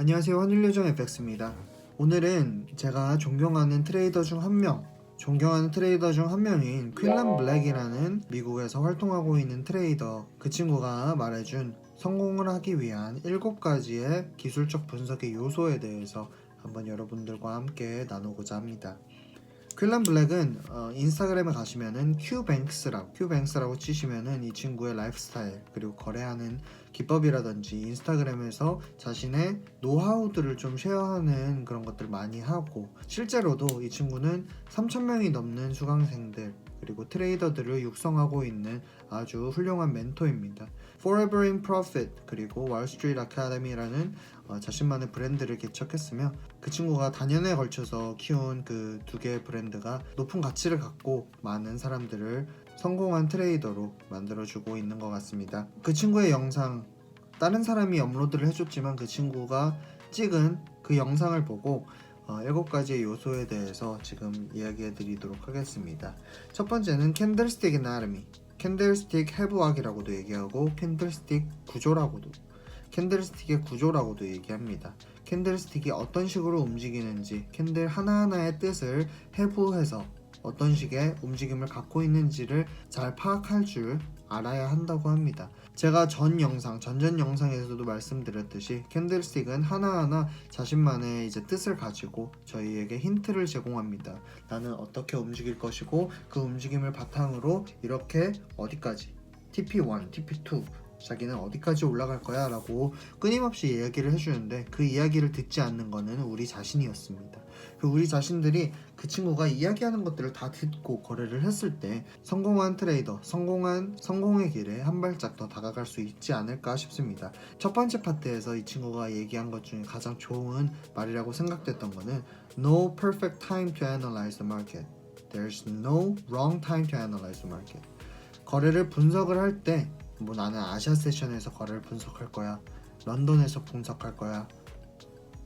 안녕하세요. 환율요정 FX입니다. 오늘은 제가 존경하는 트레이더 중 한 명, 존경하는 트레이더 중 한 명인 퀸란 블랙이라는 미국에서 활동하고 있는 트레이더 그 친구가 말해준 성공을 하기 위한 7가지의 기술적 분석의 요소에 대해서 한번 여러분들과 함께 나누고자 합니다. 퀸란 블랙은 어, 인스타그램에 가시면은 큐뱅크스라고 큐뱅크스라고 치시면은 이 친구의 라이프스타일 그리고 거래하는 기법이라든지 인스타그램에서 자신의 노하우들을 좀 쉐어하는 그런 것들 많이 하고 실제로도 이 친구는 3,000명이 넘는 수강생들 그리고 트레이더들을 육성하고 있는 아주 훌륭한 멘토입니다. Forever in Profit 그리고 Wall Street Academy라는 어, 자신만의 브랜드를 개척했으며 그 친구가 단연에 걸쳐서 키운 그 두 개의 브랜드가 높은 가치를 갖고 많은 사람들을 성공한 트레이더로 만들어주고 있는 것 같습니다. 그 친구의 영상 다른 사람이 업로드를 해줬지만 그 친구가 찍은 그 영상을 보고 어, 7가지의 요소에 대해서 지금 이야기해 드리도록 하겠습니다. 첫 번째는 캔들스틱 애나르미 캔들스틱 해부학이라고도 얘기하고 캔들스틱 구조라고도 캔들스틱의 구조라고도 얘기합니다. 캔들스틱이 어떤 식으로 움직이는지 캔들 하나하나의 뜻을 해부해서 어떤 식의 움직임을 갖고 있는지를 잘 파악할 줄 알아야 한다고 합니다. 제가 전 영상, 전전 영상에서도 말씀드렸듯이 캔들스틱은 하나하나 자신만의 이제 뜻을 가지고 저희에게 힌트를 제공합니다. 나는 어떻게 움직일 것이고 그 움직임을 바탕으로 이렇게 어디까지 TP1, TP2 자기는 어디까지 올라갈 거야 라고 끊임없이 이야기를 해주는데 그 이야기를 듣지 않는 거는 우리 자신이었습니다. 그 우리 자신들이 그 친구가 이야기하는 것들을 다 듣고 거래를 했을 때 성공한 트레이더, 성공한 성공의 길에 한 발짝 더 다가갈 수 있지 않을까 싶습니다. 첫 번째 파트에서 이 친구가 얘기한 것 중에 가장 좋은 말이라고 생각됐던 거는 No perfect time to analyze the market. There's no wrong time to analyze the market. 거래를 분석을 할때 뭐 나는 아시아 세션에서 거래를 분석할 거야. 런던에서 분석할 거야.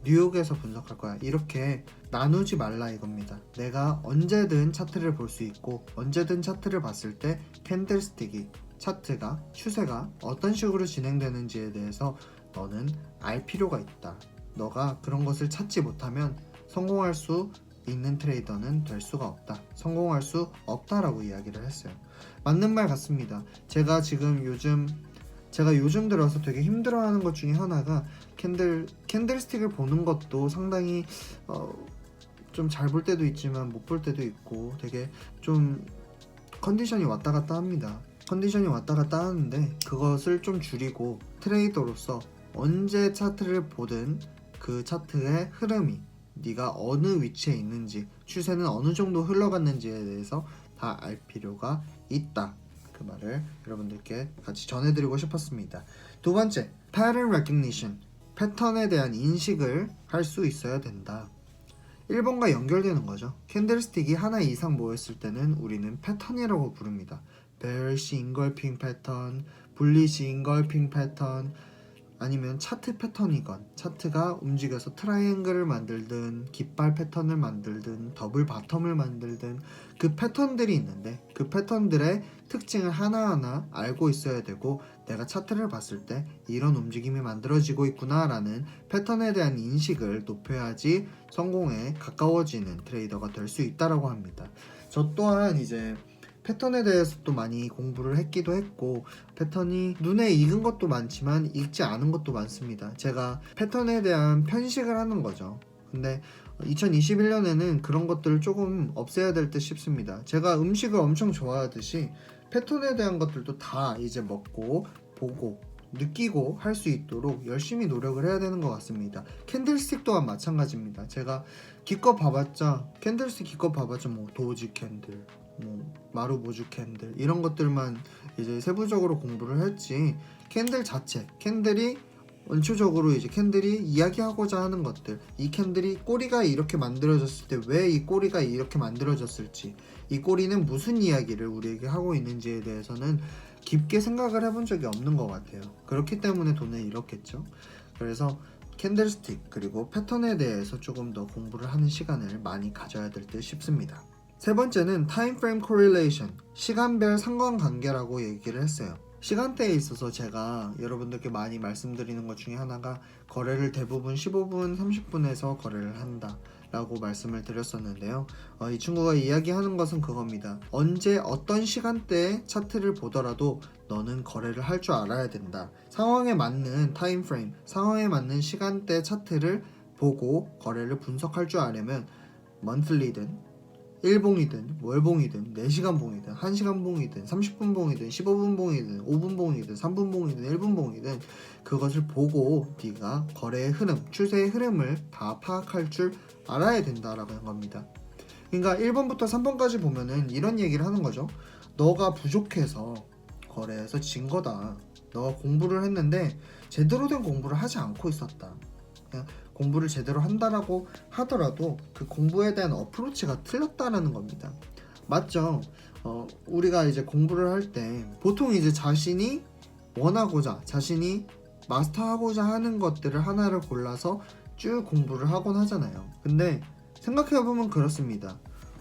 뉴욕에서 분석할 거야. 이렇게 나누지 말라 이겁니다. 내가 언제든 차트를 볼 수 있고 언제든 차트를 봤을 때 캔들스틱이 차트가 추세가 어떤 식으로 진행되는지에 대해서 너는 알 필요가 있다. 너가 그런 것을 찾지 못하면 성공할 수 있는 트레이더는 될 수가 없다. 성공할 수 없다라고 이야기를 했어요. 맞는 말 같습니다. 제가 지금 요즘 제가 요즘 들어서 되게 힘들어하는 것 중에 하나가 캔들 캔들스틱을 보는 것도 상당히 어, 좀 잘 볼 때도 있지만 못 볼 때도 있고 되게 좀 컨디션이 왔다 갔다 합니다. 컨디션이 왔다 갔다 하는데 그것을 좀 줄이고 트레이더로서 언제 차트를 보든 그 차트의 흐름이 네가 어느 위치에 있는지 추세는 어느 정도 흘러갔는지에 대해서 다 알 필요가 있다. 그 말을 여러분들께 같이 전해드리고 싶었습니다. 두 번째, pattern recognition. 패턴에 대한 인식을 할 수 있어야 된다. 1번과 연결되는 거죠. 캔들스틱이 하나 이상 모였을 때는 우리는 패턴이라고 부릅니다. bearish engulfing 패턴, bullish engulfing 패턴, 아니면 차트 패턴이건 차트가 움직여서 트라이앵글을 만들든 깃발 패턴을 만들든 더블 바텀을 만들든 그 패턴들이 있는데 그 패턴들의 특징을 하나하나 알고 있어야 되고 내가 차트를 봤을 때 이런 움직임이 만들어지고 있구나라는 패턴에 대한 인식을 높여야지 성공에 가까워지는 트레이더가 될 수 있다라고 합니다. 저 또한 이제 패턴에 대해서 또 많이 공부를 했기도 했고 패턴이 눈에 익은 것도 많지만 익지 않은 것도 많습니다. 제가 패턴에 대한 편식을 하는 거죠. 근데 2021년에는 그런 것들을 조금 없애야 될 듯 싶습니다. 제가 음식을 엄청 좋아하듯이 패턴에 대한 것들도 다 이제 먹고 보고 느끼고 할 수 있도록 열심히 노력을 해야 되는 것 같습니다. 캔들스틱 또한 마찬가지입니다. 제가 기껏 봐봤자 캔들스틱 기껏 봐봤자 뭐 도지 캔들, 뭐 마루보주 캔들 이런 것들만 이제 세부적으로 공부를 했지 캔들 자체 캔들이 원초적으로 이제 캔들이 이야기하고자 하는 것들 이 캔들이 꼬리가 이렇게 만들어졌을 때 왜 이 꼬리가 이렇게 만들어졌을지 이 꼬리는 무슨 이야기를 우리에게 하고 있는지에 대해서는 깊게 생각을 해본 적이 없는 것 같아요. 그렇기 때문에 돈을 잃었겠죠. 그래서 캔들스틱 그리고 패턴에 대해서 조금 더 공부를 하는 시간을 많이 가져야 될 듯 싶습니다 세 번째는 타임프레임 코릴레이션 시간별 상관관계라고 얘기를 했어요 시간대에 있어서 제가 여러분들께 많이 말씀드리는 것 중에 하나가 거래를 대부분 15분, 30분에서 거래를 한다. 라고 말씀을 드렸었는데요. 어, 이 친구가 이야기하는 것은 그겁니다. 언제 어떤 시간대에 차트를 보더라도 너는 거래를 할 줄 알아야 된다. 상황에 맞는 타임 프레임, 상황에 맞는 시간대 차트를 보고 거래를 분석할 줄 아려면 monthly든 일봉이든 월봉이든 4시간 봉이든 1시간 봉이든 30분 봉이든 15분 봉이든 5분 봉이든 3분 봉이든 1분 봉이든 그것을 보고 네가 거래의 흐름, 추세의 흐름을 다 파악할 줄 알아야 된다라고 한 겁니다. 그러니까 1번부터 3번까지 보면은 이런 얘기를 하는 거죠. 너가 부족해서 거래에서 진 거다. 너가 공부를 했는데 제대로 된 공부를 하지 않고 있었다. 그냥 공부를 제대로 한다라고 하더라도 그 공부에 대한 어프로치가 틀렸다라는 겁니다. 맞죠? 어, 우리가 이제 공부를 할 때 보통 이제 자신이 원하고자 자신이 마스터하고자 하는 것들을 하나를 골라서 쭉 공부를 하곤 하잖아요. 근데 생각해보면 그렇습니다.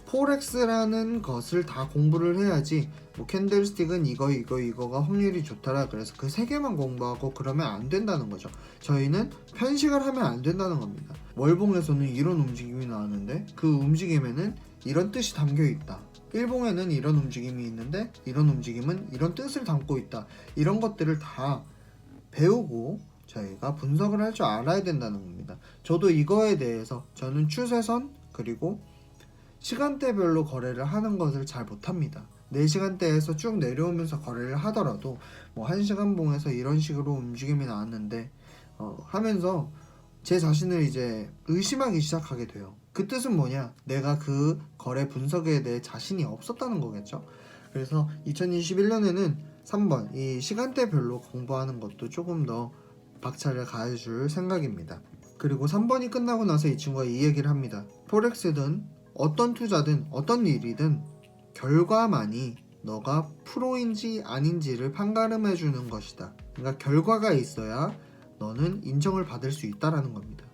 포렉스라는 것을 다 공부를 해야지 뭐 캔들스틱은 이거 이거 이거가 확률이 좋더라 그래서 그 세 개만 공부하고 그러면 안 된다는 거죠. 저희는 편식을 하면 안 된다는 겁니다. 월봉에서는 이런 움직임이 나왔는데 그 움직임에는 이런 뜻이 담겨 있다. 일봉에는 이런 움직임이 있는데 이런 움직임은 이런 뜻을 담고 있다. 이런 것들을 다 배우고 저희가 분석을 할 줄 알아야 된다는 겁니다. 저도 이거에 대해서 저는 추세선 그리고 시간대별로 거래를 하는 것을 잘 못합니다. 4시간대에서 쭉 내려오면서 거래를 하더라도 뭐 1시간 봉에서 이런 식으로 움직임이 나왔는데 어, 하면서 제 자신을 이제 의심하기 시작하게 돼요. 그 뜻은 뭐냐? 내가 그 거래 분석에 대해 자신이 없었다는 거겠죠. 그래서 2021년에는 3번 이 시간대별로 공부하는 것도 조금 더 박차를 가해줄 생각입니다. 그리고 3번이 끝나고 나서 이 친구가 이 얘기를 합니다. 포렉스든 어떤 투자든 어떤 일이든 결과만이 너가 프로인지 아닌지를 판가름해 주는 것이다. 그러니까 결과가 있어야 너는 인정을 받을 수 있다라는 겁니다.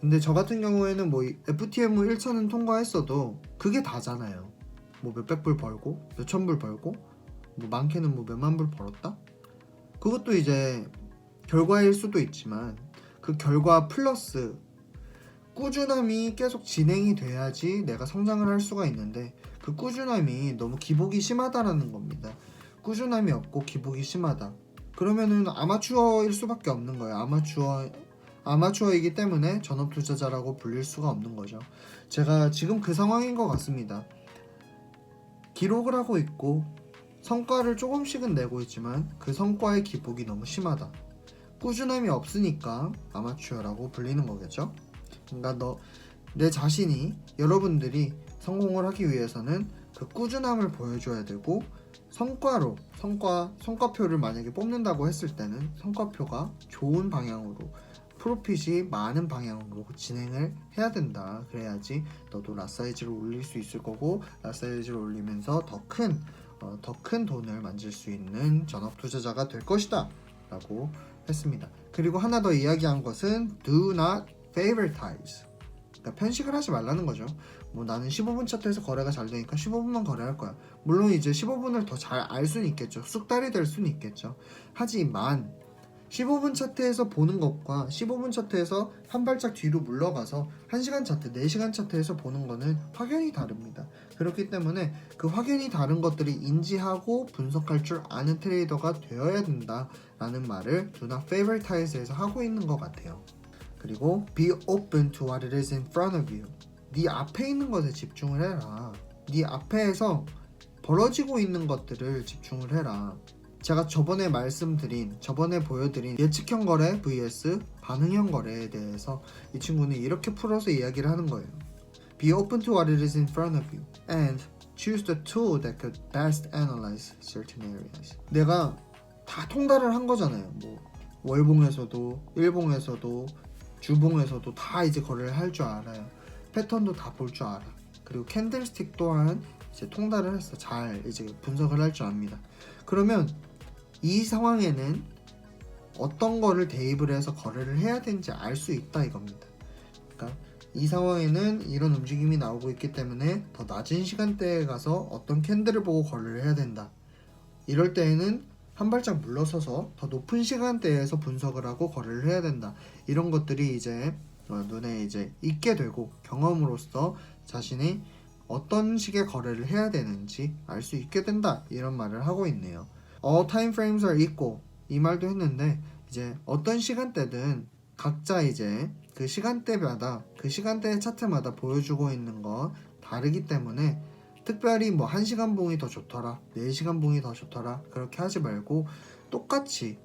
근데 저 같은 경우에는 뭐 FTM 1차는 통과했어도 그게 다잖아요. 뭐 몇백 불 벌고 몇천 불 벌고 뭐 많게는 뭐 몇만 불 벌었다. 그것도 이제 결과일 수도 있지만 그 결과 플러스 꾸준함이 계속 진행이 돼야지 내가 성장을 할 수가 있는데 그 꾸준함이 너무 기복이 심하다라는 겁니다. 꾸준함이 없고 기복이 심하다. 그러면은 아마추어일 수밖에 없는 거예요. 아마추어 아마추어이기 때문에 전업 투자자라고 불릴 수가 없는 거죠. 제가 지금 그 상황인 것 같습니다. 기록을 하고 있고 성과를 조금씩은 내고 있지만 그 성과의 기복이 너무 심하다. 꾸준함이 없으니까 아마추어라고 불리는 거겠죠. 그러니까 너 내 자신이 여러분들이 성공을 하기 위해서는 그 꾸준함을 보여줘야 되고 성과로 성과 성과표를 만약에 뽑는다고 했을 때는 성과표가 좋은 방향으로 프로핏이 많은 방향으로 진행을 해야 된다. 그래야지 너도 라사이즈를 올릴 수 있을 거고 라사이즈를 올리면서 더큰 어, 더큰 돈을 만질 수 있는 전업 투자자가 될 것이다. 라고 했습니다. 그리고 하나 더 이야기한 것은 do not favoritize. 그러니까 편식을 하지 말라는 거죠. 뭐 나는 15분 차트에서 거래가 잘 되니까 15분만 거래할 거야. 물론 이제 15분을 더 잘 알 수는 있겠죠. 쑥달이 될 수는 있겠죠. 하지만 15분 차트에서 보는 것과 15분 차트에서 한 발짝 뒤로 물러가서 1시간 차트, 4시간 차트에서 보는 거는 확연히 다릅니다. 그렇기 때문에 그 확연히 다른 것들을 인지하고 분석할 줄 아는 트레이더가 되어야 된다라는 말을 not favoritize에서 하고 있는 것 같아요. 그리고 be open to what it is in front of you. 네 앞에 있는 것에 집중을 해라. 네 앞에서 벌어지고 있는 것들을 집중을 해라. 제가 저번에 말씀드린, 저번에 보여드린 예측형 거래 vs 반응형 거래에 대해서 이 친구는 이렇게 풀어서 이야기를 하는 거예요. Be open to what it is in front of you and choose the tool that could best analyze certain areas. 내가 다 통달을 한 거잖아요. 뭐 월봉에서도 일봉에서도 주봉에서도 다 이제 거래를 할 줄 알아요. 패턴도 다 볼 줄 알아. 그리고 캔들스틱 또한 이제 통달을 했어. 잘 이제 분석을 할 줄 압니다. 그러면 이 상황에는 어떤 거를 대입을 해서 거래를 해야 되는지 알 수 있다 이겁니다. 그러니까 이 상황에는 이런 움직임이 나오고 있기 때문에 더 낮은 시간대에 가서 어떤 캔들을 보고 거래를 해야 된다. 이럴 때에는 한 발짝 물러서서 더 높은 시간대에서 분석을 하고 거래를 해야 된다. 이런 것들이 이제 어, 눈에 이제 익게 되고 경험으로써 자신이 어떤 식의 거래를 해야 되는지 알 수 있게 된다. 이런 말을 하고 있네요. All time frames are equal 이 말도 했는데 이제 어떤 시간대든 각자 이제 그 시간대마다 그 시간대의 차트마다 보여주고 있는 거 다르기 때문에 특별히 뭐 1시간 봉이 더 좋더라 4시간 봉이 더 좋더라 그렇게 하지 말고 똑같이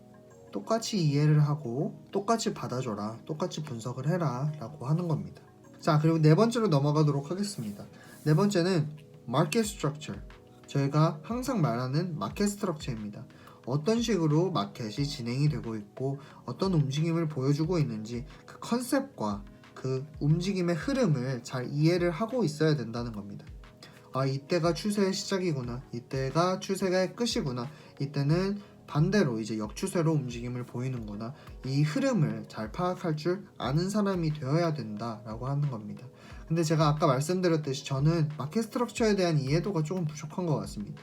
똑같이 이해를 하고 똑같이 받아줘라 똑같이 분석을 해라 라고 하는 겁니다 자 그리고 네 번째로 넘어가도록 하겠습니다 네 번째는 마켓 스트럭처 저희가 항상 말하는 마켓 스트럭처입니다 어떤 식으로 마켓이 진행이 되고 있고 어떤 움직임을 보여주고 있는지 그 컨셉과 그 움직임의 흐름을 잘 이해를 하고 있어야 된다는 겁니다. 아, 이때가 추세의 시작이구나. 이때가 추세가 끝이구나. 이때는 반대로 이제 역추세로 움직임을 보이는구나. 이 흐름을 잘 파악할 줄 아는 사람이 되어야 된다라고 하는 겁니다. 근데 제가 아까 말씀드렸듯이 저는 마켓 스트럭처에 대한 이해도가 조금 부족한 것 같습니다.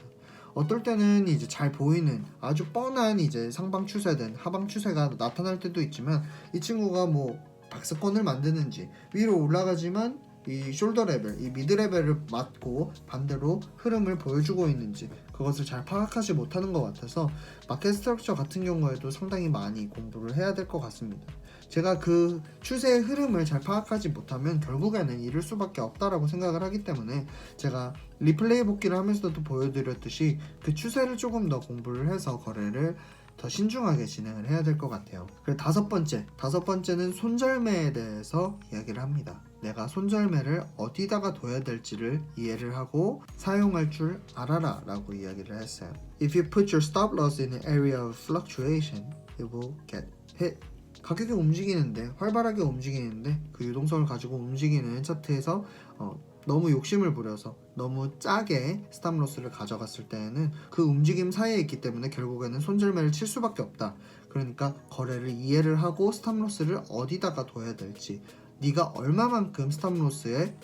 어떨 때는 이제 잘 보이는 아주 뻔한 이제 상방 추세든 하방 추세가 나타날 때도 있지만 이 친구가 뭐 박스권을 만드는지 위로 올라가지만 이 숄더 레벨, 이 미드 레벨을 맞고 반대로 흐름을 보여주고 있는지 그것을 잘 파악하지 못하는 것 같아서 마켓 스트럭처 같은 경우에도 상당히 많이 공부를 해야 될 것 같습니다. 제가 그 추세의 흐름을 잘 파악하지 못하면 결국에는 잃을 수밖에 없다라고 생각을 하기 때문에 제가 리플레이 복귀를 하면서도 보여드렸듯이 그 추세를 조금 더 공부를 해서 거래를 더 신중하게 진행을 해야 될 것 같아요. 그리고 다섯 번째, 다섯 번째는 손절매에 대해서 이야기를 합니다. 내가 손절매를 어디다가 둬야 될지를 이해를 하고 사용할 줄 알아라 라고 이야기를 했어요. If you put your stop loss in an area of fluctuation, it will get hit. 가격이 움직이는데 활발하게 움직이는데 그 유동성을 가지고 움직이는 차트에서 어, 너무 욕심을 부려서 너무 짜게 스탑로스를 가져갔을 때에는 그 움직임 사이에 있기 때문에 결국에는 손절매를 칠 수밖에 없다. 그러니까 거래를 이해를 하고 스탑로스를 어디다가 둬야 될지 네가 얼마만큼 스탑로스에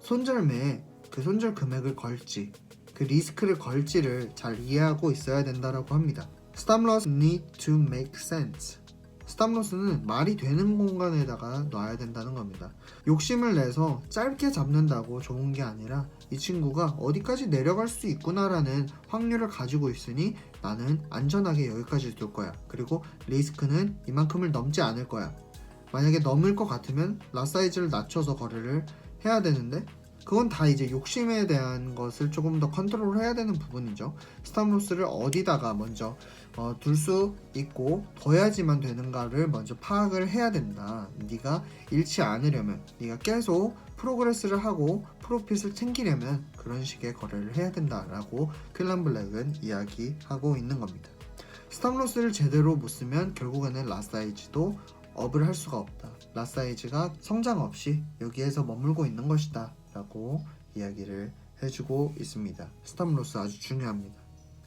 손절매에 그 손절 금액을 걸지 그 리스크를 걸지를 잘 이해하고 있어야 된다라고 합니다. Stop loss need to make sense. 스탑 로스는 말이 되는 공간에다가 놔야 된다는 겁니다. 욕심을 내서 짧게 잡는다고 좋은 게 아니라 이 친구가 어디까지 내려갈 수 있구나라는 확률을 가지고 있으니 나는 안전하게 여기까지 둘 거야. 그리고 리스크는 이만큼을 넘지 않을 거야. 만약에 넘을 것 같으면 라 사이즈를 낮춰서 거래를 해야 되는데 그건 다 이제 욕심에 대한 것을 조금 더 컨트롤 해야 되는 부분이죠. 스탑로스를 어디다가 먼저 어, 둘수 있고 둬야지만 되는가를 먼저 파악을 해야 된다. 네가 잃지 않으려면 네가 계속 프로그레스를 하고 프로핏을 챙기려면 그런 식의 거래를 해야 된다라고 퀼란 블랙은 이야기하고 있는 겁니다. 스탑로스를 제대로 못 쓰면 결국에는 라사이즈도 업을 할 수가 없다. 라사이즈가 성장 없이 여기에서 머물고 있는 것이다. 라고 이야기를 해주고 있습니다. 스탑로스 아주 중요합니다.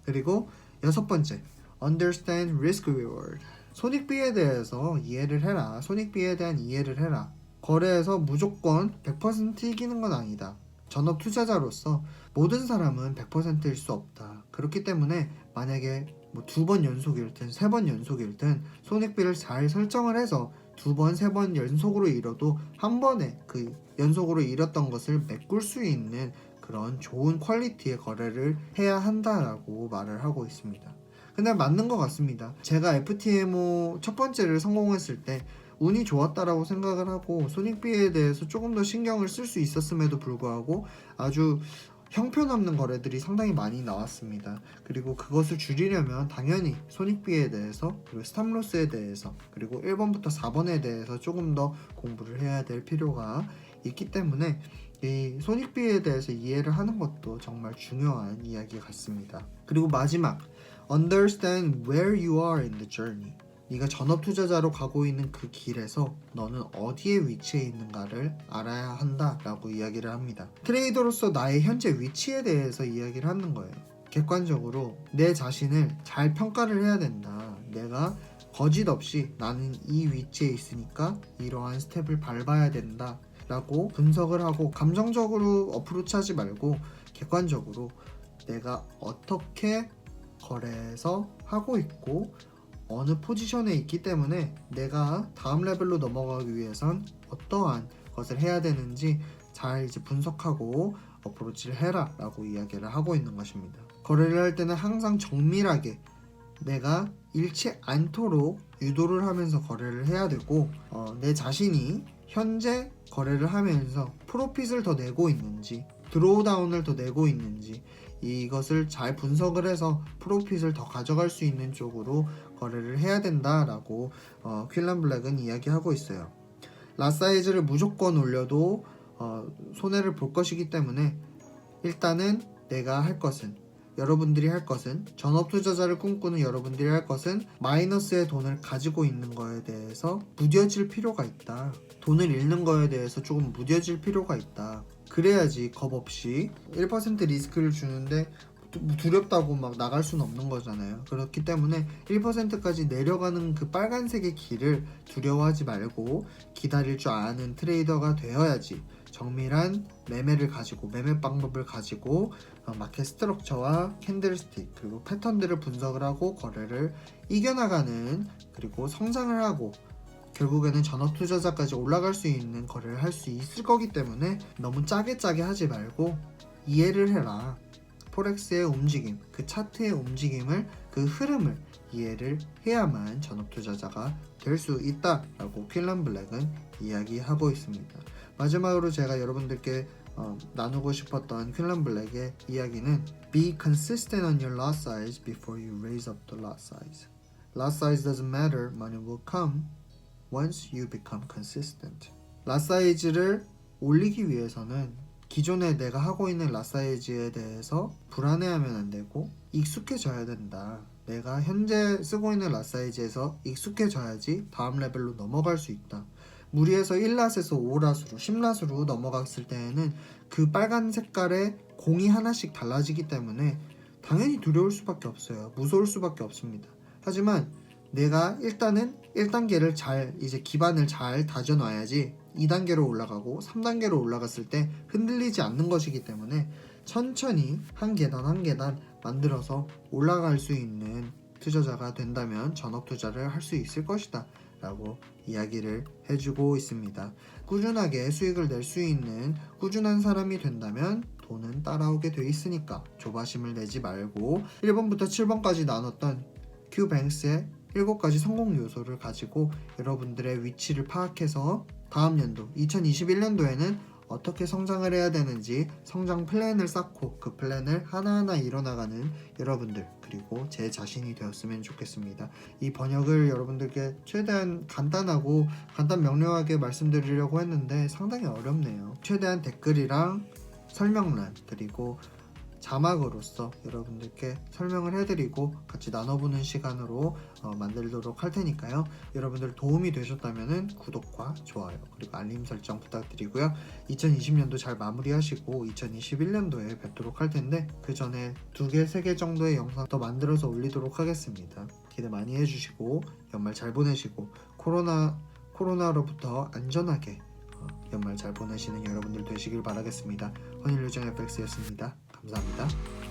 그리고 여섯 번째, understand risk reward. 손익비에 대해서 이해를 해라. 손익비에 대한 이해를 해라. 거래에서 무조건 100% 이기는 건 아니다. 전업 투자자로서 모든 사람은 100%일 수 없다. 그렇기 때문에 만약에 뭐 두 번 연속일든 세 번 연속일든 손익비를 잘 설정을 해서 두 번, 세 번 연속으로 잃어도 한 번에 그 연속으로 잃었던 것을 메꿀 수 있는 그런 좋은 퀄리티의 거래를 해야 한다라고 말을 하고 있습니다. 근데 맞는 것 같습니다. 제가 FTMO 첫 번째를 성공했을 때 운이 좋았다라고 생각을 하고 손익비에 대해서 조금 더 신경을 쓸 수 있었음에도 불구하고 아주 형편없는 거래들이 상당히 많이 나왔습니다. 그리고 그것을 줄이려면 당연히 손익비에 대해서 그리고 스탑로스에 대해서 그리고 1번부터 4번에 대해서 조금 더 공부를 해야 될 필요가 있기 때문에 이 손익비에 대해서 이해를 하는 것도 정말 중요한 이야기 같습니다. 그리고 마지막 understand where you are in the journey. 네가 전업 투자자로 가고 있는 그 길에서 너는 어디에 위치해 있는가를 알아야 한다라고 이야기를 합니다. 트레이더로서 나의 현재 위치에 대해서 이야기를 하는 거예요. 객관적으로 내 자신을 잘 평가를 해야 된다. 내가 거짓 없이 나는 이 위치에 있으니까 이러한 스텝을 밟아야 된다. 라고 분석을 하고 감정적으로 어프로치 하지 말고 객관적으로 내가 어떻게 거래에서 하고 있고 어느 포지션에 있기 때문에 내가 다음 레벨로 넘어가기 위해선 어떠한 것을 해야 되는지 잘 이제 분석하고 어프로치를 해라 라고 이야기를 하고 있는 것입니다. 거래를 할 때는 항상 정밀하게 내가 잃지 않도록 유도를 하면서 거래를 해야 되고 어, 내 자신이 현재 거래를 하면서 프로핏을 더 내고 있는지 드로우다운을 더 내고 있는지 이것을 잘 분석을 해서 프로핏을 더 가져갈 수 있는 쪽으로 거래를 해야 된다라고 어, 퀼란 블랙은 이야기하고 있어요. 라사이즈를 무조건 올려도 어, 손해를 볼 것이기 때문에 일단은 내가 할 것은 여러분들이 할 것은 전업 투자자를 꿈꾸는 여러분들이 할 것은 마이너스의 돈을 가지고 있는 거에 대해서 무뎌질 필요가 있다. 돈을 잃는 거에 대해서 조금 무뎌질 필요가 있다. 그래야지 겁 없이 1% 리스크를 주는데 두- 두렵다고 막 나갈 수는 없는 거잖아요. 그렇기 때문에 1%까지 내려가는 그 빨간색의 길을 두려워하지 말고 기다릴 줄 아는 트레이더가 되어야지 정밀한 매매를 가지고 매매 방법을 가지고 어, 마켓 스트럭처와 캔들스틱 그리고 패턴들을 분석을 하고 거래를 이겨나가는 그리고 성장을 하고 결국에는 전업 투자자까지 올라갈 수 있는 거래를 할 수 있을 거기 때문에 너무 짜게 짜게 하지 말고 이해를 해라. 포렉스의 움직임, 그 차트의 움직임을 그 흐름을 이해를 해야만 전업 투자자가 될 수 있다라고 퀼런 블랙은 이야기하고 있습니다. 마지막으로 제가 여러분들께 어, 나누고 싶었던 퀼런 블랙의 이야기는 Be consistent on your lot size before you raise up the lot size. Lot size doesn't matter, money will come once you become consistent. 라 사이즈를 올리기 위해서는 기존에 내가 하고 있는 라 사이즈에 대해서 불안해하면 안 되고 익숙해져야 된다. 내가 현재 쓰고 있는 라 사이즈에서 익숙해져야지 다음 레벨로 넘어갈 수 있다. 무리해서 1랏에서 5랏으로 10랏으로 넘어갔을 때에는 그 빨간 색깔의 공이 하나씩 달라지기 때문에 당연히 두려울 수밖에 없어요. 무서울 수밖에 없습니다. 하지만 내가 일단은 1단계를 잘 이제 기반을 잘 다져 놔야지 2단계로 올라가고 3단계로 올라갔을 때 흔들리지 않는 것이기 때문에 천천히 한 계단 한 계단 만들어서 올라갈 수 있는 투자자가 된다면 전업 투자를 할 수 있을 것이다 라고 이야기를 해주고 있습니다. 꾸준하게 수익을 낼 수 있는 꾸준한 사람이 된다면 돈은 따라오게 돼 있으니까 조바심을 내지 말고 1번부터 7번까지 나눴던 큐뱅스의 7가지 성공 요소를 가지고 여러분들의 위치를 파악해서 다음 연도 2021년도에는 어떻게 성장을 해야 되는지 성장 플랜을 쌓고 그 플랜을 하나하나 이뤄나가는 여러분들 그리고 제 자신이 되었으면 좋겠습니다. 이 번역을 여러분들께 최대한 간단하고 간단 명료하게 말씀드리려고 했는데 상당히 어렵네요. 최대한 댓글이랑 설명란 그리고 자막으로서 여러분들께 설명을 해드리고 같이 나눠보는 시간으로 어, 만들도록 할 테니까요. 여러분들 도움이 되셨다면 구독과 좋아요 그리고 알림 설정 부탁드리고요. 2020년도 잘 마무리하시고 2021년도에 뵙도록 할 텐데 그 전에 두 개, 세 개 정도의 영상 더 만들어서 올리도록 하겠습니다. 기대 많이 해주시고 연말 잘 보내시고 코로나 코로나로부터 안전하게 어, 연말 잘 보내시는 여러분들 되시길 바라겠습니다. 헌일요정 FX였습니다. 감사합니다.